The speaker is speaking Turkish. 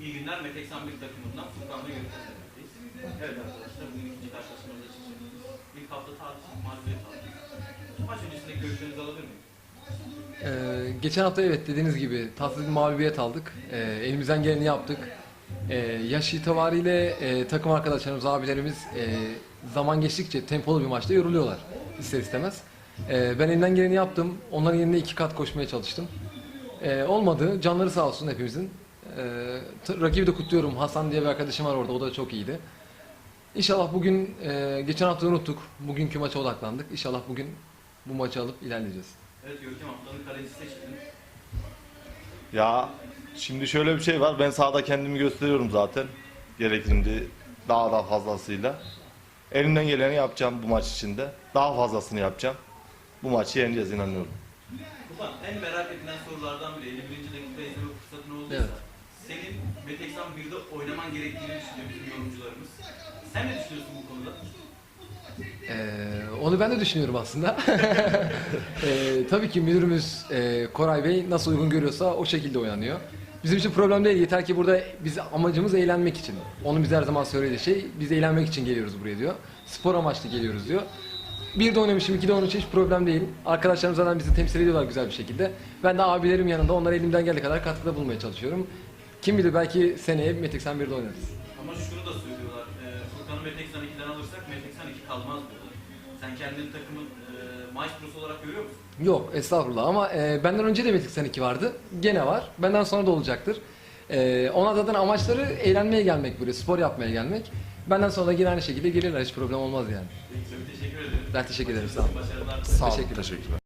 İyi günler Mete 81 takımından Furkan'la görüşmekteyiz. Evet arkadaşlar bugün ikinci karşılaşmamıza çıkacağız. İlk hafta tarih mağlubiyet aldık. Maç öncesindeki görüşlerinizi alabilir miyim? Ee, geçen hafta evet dediğiniz gibi tatsız bir mağlubiyet aldık. Ee, elimizden geleni yaptık. Ee, yaş itibariyle e, takım arkadaşlarımız, abilerimiz e, zaman geçtikçe tempolu bir maçta yoruluyorlar ister istemez. Ee, ben elimden geleni yaptım. Onların yerine iki kat koşmaya çalıştım. Ee, olmadı. Canları sağ olsun hepimizin. Ee, rakibi de kutluyorum. Hasan diye bir arkadaşım var orada. O da çok iyiydi. İnşallah bugün e, geçen hafta unuttuk. Bugünkü maça odaklandık. İnşallah bugün bu maçı alıp ilerleyeceğiz. Evet Görkem haftanın kalecisi seçildin. Ya şimdi şöyle bir şey var. Ben sahada kendimi gösteriyorum zaten. Gerektiğinde daha da fazlasıyla. Elimden geleni yapacağım bu maç içinde. Daha fazlasını yapacağım. Bu maçı yeneceğiz inanıyorum. Furkan en merak edilen sorulardan biri 51. 81'de oynaman gerektiğini düşünüyor bizim yorumcularımız. Sen ne düşünüyorsun bu konuda? Ee, onu ben de düşünüyorum aslında. Ee, tabii ki müdürümüz e, Koray Bey nasıl uygun görüyorsa o şekilde oynanıyor. Bizim için problem değil. Yeter ki burada biz amacımız eğlenmek için. Onun bize her zaman söylediği şey biz eğlenmek için geliyoruz buraya diyor. Spor amaçlı geliyoruz diyor. Bir de oynamışım, iki de oynamışım hiç problem değil. Arkadaşlarım zaten bizi temsil ediyorlar güzel bir şekilde. Ben de abilerim yanında onlara elimden geldiği kadar katkıda bulmaya çalışıyorum. Kim bilir belki seneye Metek 1'de oynarız. Ama şunu da söylüyorlar. E, Furkan'ı Mete 82'den alırsak Mete 82 kalmaz diyorlar. Sen kendini takımın e, maestrosu olarak görüyor musun? Yok estağfurullah ama e, benden önce de Metik 82 vardı. Gene var. Benden sonra da olacaktır. E, ona zaten amaçları eğlenmeye gelmek buraya, spor yapmaya gelmek. Benden sonra da yine aynı şekilde gelirler. Hiç problem olmaz yani. Peki, çok teşekkür ederim. Ben teşekkür ederim. Sağ olun. Başarılar. Sağ olun. Teşekkürler.